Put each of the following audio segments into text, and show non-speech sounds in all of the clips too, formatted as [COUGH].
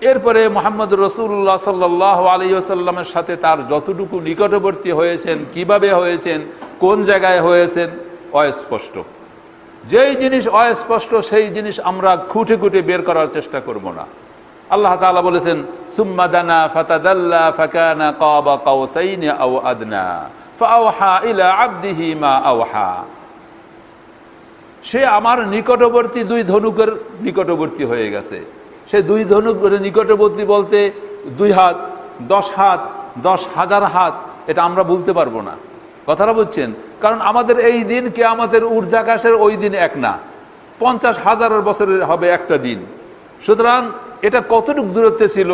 এরপরে মোহাম্মদ রসুল্লাহ সাল্লাহ আসাল্লামের সাথে তার যতটুকু নিকটবর্তী হয়েছেন, কীভাবে হয়েছেন, কোন জায়গায় হয়েছেন, অস্পষ্ট। যেই জিনিস অস্পষ্ট, সেই জিনিস আমরা খুঁটে খুঁটে বের করার চেষ্টা করব না। আল্লাহ তাআলা বলেছেন সুম্মাদানা ফাতাদাল্লা ফাকানা কাবা কাউসাইনি আও আদনা ফাআওহা ইলা মা আওহা। সে আমার নিকটবর্তী দুই ধনুকের নিকটবর্তী হয়ে গেছে। সে দুই ধনুক নিকটবর্তী বলতে দুই হাত, দশ হাত, দশ হাজার হাত, এটা আমরা বলতে পারব না। কথাটা বুঝছেন? কারণ আমাদের এই দিন কে আমাদের ঊর্ধ্বাকাশের ওই দিন এক না। পঞ্চাশ হাজারের বছরের হবে একটা দিন। সুতরাং এটা কতটুকু দূরত্বে ছিল?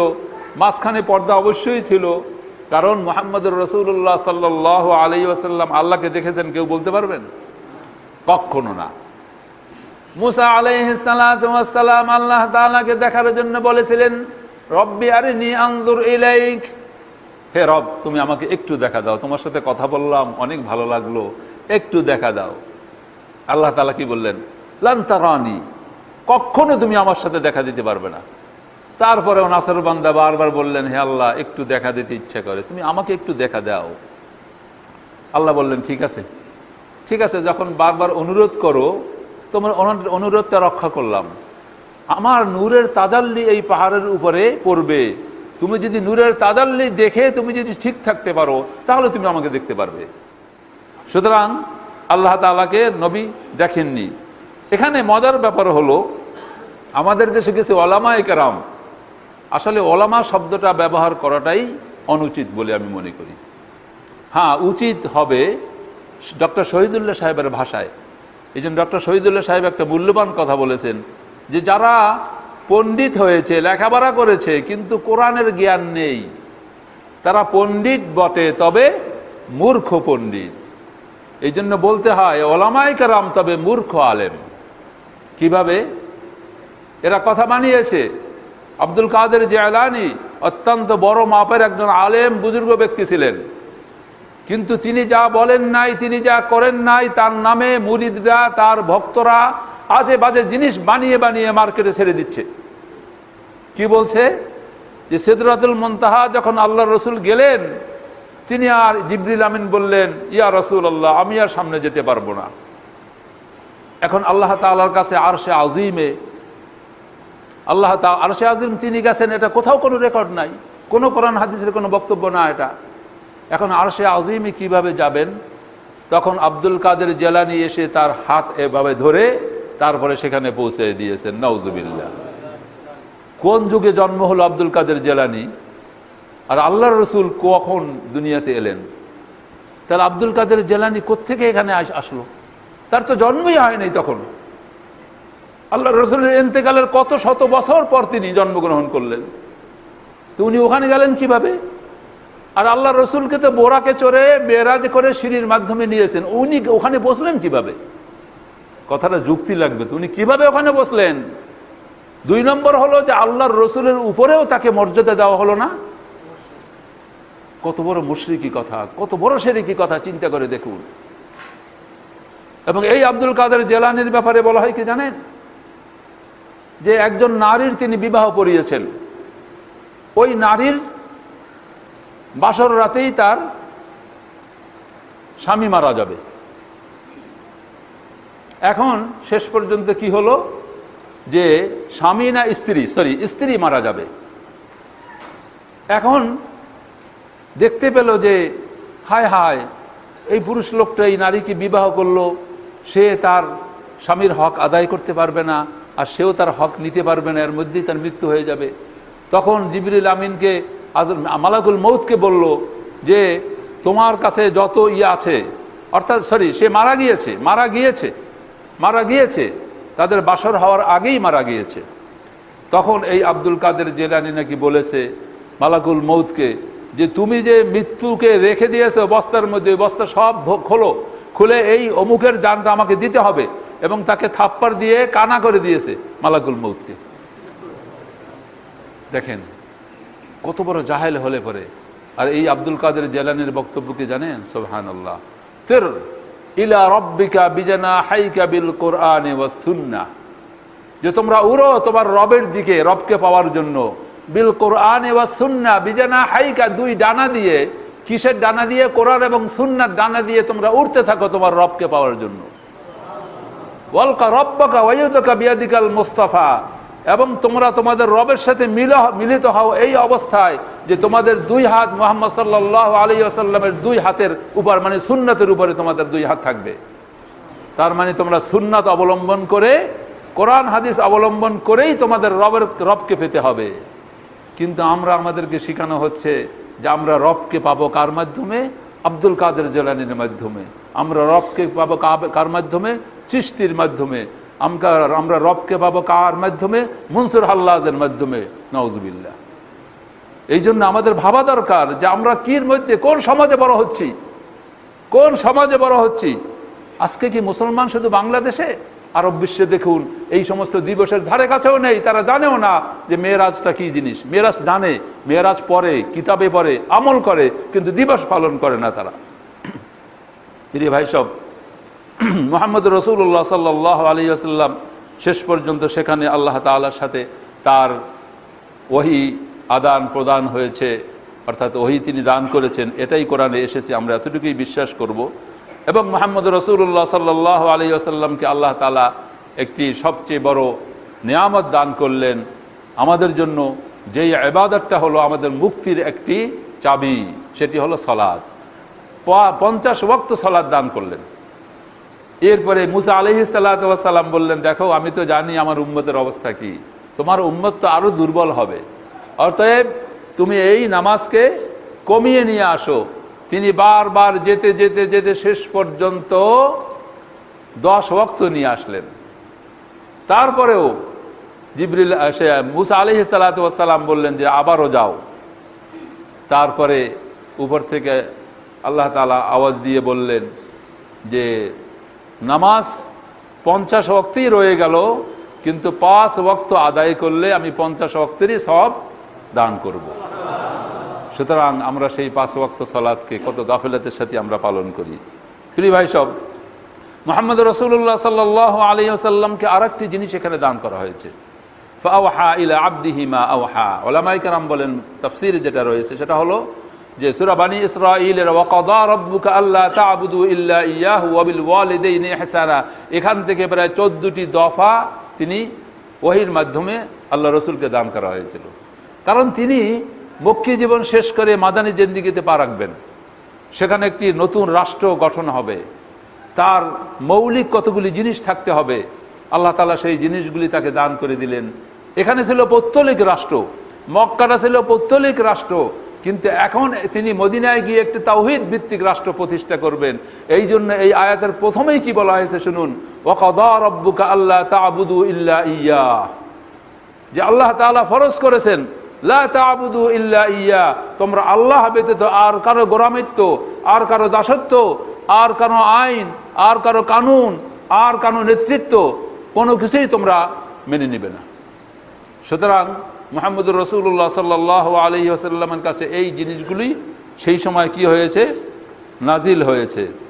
মাঝখানে পর্দা অবশ্যই ছিল। কারণ মোহাম্মদ রসুল্লাহ সাল্লাহ আলি আসাল্লাম আল্লাহকে দেখেছেন, কেউ বলতে পারবেন? কখনো না। মুসা আলাইসালাম আল্লাহ তাআলাকে দেখার জন্য বলেছিলেন, রব্বি আরিনি আনজুর ইলাইক। হে রব, তুমি আমাকে একটু দেখা দাও। তোমার সাথে কথা বললাম, অনেক ভালো লাগল। একটু দেখা দাও। আল্লাহ তাআলা কি বললেন লান্তারানি কখনো তুমি আমার সাথে দেখা দিতে পারবে না। তারপরেও নাসার বান্দা বারবার বললেন, হে আল্লাহ, একটু দেখা দিতে ইচ্ছা করে। তুমি আমাকে একটু দেখা দাও। আল্লাহ বললেন, ঠিক আছে। ঠিক আছে, যখন বারবার অনুরোধ করো তোমার অনু- অনুরোধটা রক্ষা করলাম। আমার নূরের তাজাল্লি এই পাহাড়ের উপরে পড়বে। তুমি যদি নূরের তাজাল্লি দেখে তুমি যদি ঠিক থাকতে পারো, তাহলে তুমি আমাকে দেখতে পারবে। সুতরাং আল্লাহ তালাকে নবী দেখেননি। এখানে মজার ব্যাপার হলো, আমাদের দেশে গেছে ওলামা কেরাম, আসলে ওলামা শব্দটা ব্যবহার করাটাই অনুচিত বলে আমি মনে করি। হ্যাঁ উচিত হবে ডক্টর শহীদুল্লাহ সাহেবের ভাষায় এই জন্য ডক্টর শহীদুল্লাহ সাহেব একটা মূল্যবান কথা বলেছেন যে যারা পণ্ডিত হয়েছে, লেখাপড়া করেছে, কিন্তু কোরআনের জ্ঞান নেই, তারা পণ্ডিত বটে, তবে মূর্খ পণ্ডিত। এই জন্য বলতে হয়, ওলামাই কারাম তবে মূর্খ আলেম। কীভাবে? এরা কথা মানিয়েছে আব্দুল কাদের জেলানি অত্যন্ত বড় মাপের একজন আলেম, বুজুর্গ ব্যক্তি ছিলেন। কিন্তু তিনি যা বলেন নাই, তিনি যা করেন নাই, তার নামে মুরিদরা, তার ভক্তরা আজে বাজে জিনিস বানিয়ে বানিয়ে মার্কেটে ছেড়ে দিচ্ছে। কি বলছে? যে সেদরাতুল মন্তাহা যখন আল্লাহ রসুল গেলেন, তিনি আর জিবরিল আমিন বললেন, ইয়া রসুল আল্লাহ আমি আর সামনে যেতে পারব না। এখন আল্লাহ তাআলার কাছে আরশে আজিমে, আল্লাহ তা, আরশে আজিম তিনি গেছেন, এটা কোথাও কোনো রেকর্ড নাই, কোনো কোরআন হাদিসের কোনো বক্তব্য না এটা। এখন আরশে আজিমে কীভাবে যাবেন? তখন আব্দুল কাদের জেলানি এসে তার হাত এভাবে ধরে তারপরে সেখানে পৌঁছে দিয়েছেন নওজুবিল্লা কোন যুগে জন্ম হলো আব্দুল কাদের জেলানি? আর আল্লাহ রসুল কখন দুনিয়াতে এলেন? তাহলে আব্দুল কাদের জেলানি কোত্থেকে এখানে আসলো? তার তো জন্মই হয়নি তখন। আল্লাহ রসুলের এন্তেকালের কত শত বছর পর তিনি জন্মগ্রহণ করলেন। তো উনি ওখানে গেলেন কীভাবে? আর আল্লাহ রসুলকে তো বোরাকে চড়ে বেরাজ করে সিঁড়ির মাধ্যমে নিয়েছেন। উনি ওখানে বসলেন কীভাবে? কথাটা যুক্তি লাগবে তো। উনি কীভাবে ওখানে বসলেন? দুই নম্বর হলো যে আল্লাহর রসুলের উপরেও তাকে মর্যাদা দেওয়া হলো না। কত বড় মুশরিকি কথা, কত বড় সেরিকি কথা, চিন্তা করে দেখুন। এবং এই আব্দুল কাদের জেলানির ব্যাপারে বলা হয় কি জানেন? যে একজন নারীর তিনি বিবাহ পড়িয়েছেন। ওই নারীর বাসর রাতেই তার স্বামী মারা যাবে। এখন শেষ পর্যন্ত কি হলো? যে স্বামী না স্ত্রী? সরি স্ত্রী মারা যাবে। এখন দেখতে পেল যে, হায় হায়, এই পুরুষ লোকটা, এই নারীকে বিবাহ করল, সে তার স্বামীর হক আদায় করতে পারবে না, আর সেও তার হক নিতে পারবে না, এর মধ্যেই তার মৃত্যু হয়ে যাবে। তখন জিবরিল আমিনকে মালাকুল মৌতকে বলল যে, তোমার কাছে যত ইয়ে আছে, অর্থাৎ সরি সে মারা গিয়েছে মারা গিয়েছে মারা গিয়েছে, তাদের বাসর হওয়ার আগেই মারা গিয়েছে। তখন এই আব্দুল কাদের জেলানি নাকি বলেছে মালাকুল মৌতকে যে, তুমি যে মৃত্যুকে রেখে দিয়েছ, বস্তার মধ্যে, বস্তা সব খোলো, খুলে এই অমুকের যানটা আমাকে দিতে হবে। এবং তাকে থাপ্পড় দিয়ে কানা করে দিয়েছে মালাকুল মৌতকে দেখেন কত বড় জাহেল হলে পরে। আর এই আব্দুল কাদের জেলানির বক্তব্য কি জানেন? সোহান আল্লাহ তের, ইলা রব্বিকা বিজানা হাইকা বিল কোরআনে ওয়া সুন্নাহ যে তোমরা উড়ো তোমার রবের দিকে, রবকে পাওয়ার জন্য। বিল কোরআন এবার সুন্না বিজানা হাইকা দুই ডানা দিয়ে, কিসের ডানা দিয়ে? কোরআন এবং সুন্নার ডানা দিয়ে তোমরা উঠতে থাকো তোমার রবকে পাওয়ার জন্য। ওয়ালকা রব্বাকা ওয়াইদকা বিয়াদিকাল মুস্তাফা। এবং তোমরা তোমাদের রবের সাথে মিল মিলিত হও এই অবস্থায় যে তোমাদের দুই হাত মোহাম্মদ সাল্লাহ আলী আসাল্লামের দুই হাতের উপর মানে সুন্নাতের উপরে তোমাদের দুই হাত থাকবে। তার মানে তোমরা সুন্নাত অবলম্বন করে, কোরআন, হাদিস অবলম্বন করেই তোমাদের রবের, রবকে পেতে হবে। কিন্তু আমরা আমাদেরকে শেখানো হচ্ছে যে আমরা রবকে পাবো কার মাধ্যমে? আব্দুল কাদের জেলানির মাধ্যমে। আমরা রবকে পাবো কার মাধ্যমে? চিস্তির মাধ্যমে। আমরা আমরা রবকে পাবো কার মাধ্যমে? মনসুর হাল্লাজের মাধ্যমে নওয়াজবিল্লা এই জন্য আমাদের ভাবা দরকার যে আমরা কির মধ্যে, কোন সমাজে বড় হচ্ছি? কোন সমাজে বড় হচ্ছি? আজকে কি মুসলমান শুধু বাংলাদেশে? আরব বিশ্বে দেখুন, এই সমস্ত দিবসের ধারে কাছেও নেই, তারা জানেও না যে মেয়েরাজটা কি জিনিস। মেয়েরাজ জানে, মেয়েরাজ পড়ে, কিতাবে পড়ে, আমল করে, কিন্তু দিবস পালন করে না তারা। [COUGHS] প্রিয় ভাই সব [CLEARS THROAT] মোহাম্মদ রসুল্লাহ সাল্লাহ আলী আসাল্লাম শেষ পর্যন্ত সেখানে আল্লাহ তাআলার সাথে তার ওহি আদান প্রদান হয়েছে, অর্থাৎ ওহি তিনি দান করেছেন, এটাই কোরআনে এসেছে, আমরা এতটুকুই বিশ্বাস করব। এবং মোহাম্মদ রসুল্লাহ সাল্লাহ আলী আসাল্লামকে আল্লাহ তালা একটি সবচেয়ে বড় নিয়ামত দান করলেন। আমাদের জন্য যেই এবাদতটা হলো আমাদের মুক্তির একটি চাবি, সেটি হলো সলাদ পঞ্চাশ ওয়াক্ত সলাদ দান করলেন। এরপরে মুসা আলহি সাল্লাম বললেন, দেখো, আমি তো জানি আমার উম্মতের অবস্থা কি। তোমার উম্মত তো আরও দুর্বল হবে। অতএব তুমি এই নামাজকে কমিয়ে নিয়ে আসো। তিনি বারবার যেতে যেতে যেতে শেষ পর্যন্ত দশ ওয়াক্ত নিয়ে আসলেন। তারপরেও জিবরিল সে মুসা আলহি সাল্লাম বললেন যে, আবারও যাও। তারপরে উপর থেকে আল্লাহ তালা আওয়াজ দিয়ে বললেন যে নামাজ পঞ্চাশ ওক্তেই রয়ে গেল, কিন্তু পাঁচ ওক্ত আদায় করলে আমি পঞ্চাশ ওক্তেরই সব দান করব। সুতরাং আমরা সেই পাঁচ ওক্ত সলাদকে কত গাফিলতের সাথে আমরা পালন করি। প্রিয় ভাই সব, মোহাম্মদ রসুল্লাহ সাল্লাহ আলী আসাল্লামকে আর একটি জিনিস এখানে দান করা হয়েছে। ফাওহা ইলা আব্দিহিমা আওহা। ওলামাই কারাম বলেন, তফসির যেটা রয়েছে সেটা হলো যে সুরাবানী ইসরাইলের ওয়াকাদা রব্বুকা আল্লাহ তা'বুদু ইল্লা ইয়াহু ওয়া বিল ওয়ালিদাইনি ইহসানা। এখান থেকে প্রায় 14টি দফা তিনি ওহির মাধ্যমে আল্লাহ রসুলকে দান করা হয়েছিল। কারণ তিনি মক্কি জীবন শেষ করে মাদানী জেন্দিগিতে পা রাখবেন। সেখানে একটি নতুন রাষ্ট্র গঠন হবে। তার মৌলিক কতগুলি জিনিস থাকতে হবে, আল্লাহ তালা সেই জিনিসগুলি তাকে দান করে দিলেন। এখানে ছিল পৌত্তলিক রাষ্ট্র, মক্কাটা ছিল পৌত্তলিক রাষ্ট্র। কিন্তু এখন তিনি মদিনায় গিয়ে একটি তাওহিদ ভিত্তিক রাষ্ট্র প্রতিষ্ঠা করবেন। এই জন্য এই আয়াতের প্রথমেই কি বলা হয়েছে শুনুন, ওয়াকাদা রব্বুকা আল্লাহ তা'বুদু ইল্লা ইয়া যে আল্লাহ তাআলা ফরজ করেছেন, লা তা'বুদু ইল্লা ইয়া তোমরা আল্লাহ ব্যতীত আর কারও গোরামিত্ব আর কারও দাসত্ব, আর কারও আইন, আর কারও কানুন, আর কারও নেতৃত্ব কোনো কিছুই তোমরা মেনে নিবে না। সুতরাং মোহাম্মদুর রসুল্লাহ সাল্লাহ আলহি আসাল্লামের কাছে এই জিনিসগুলি সেই সময় কি হয়েছে? নাজিল হয়েছে।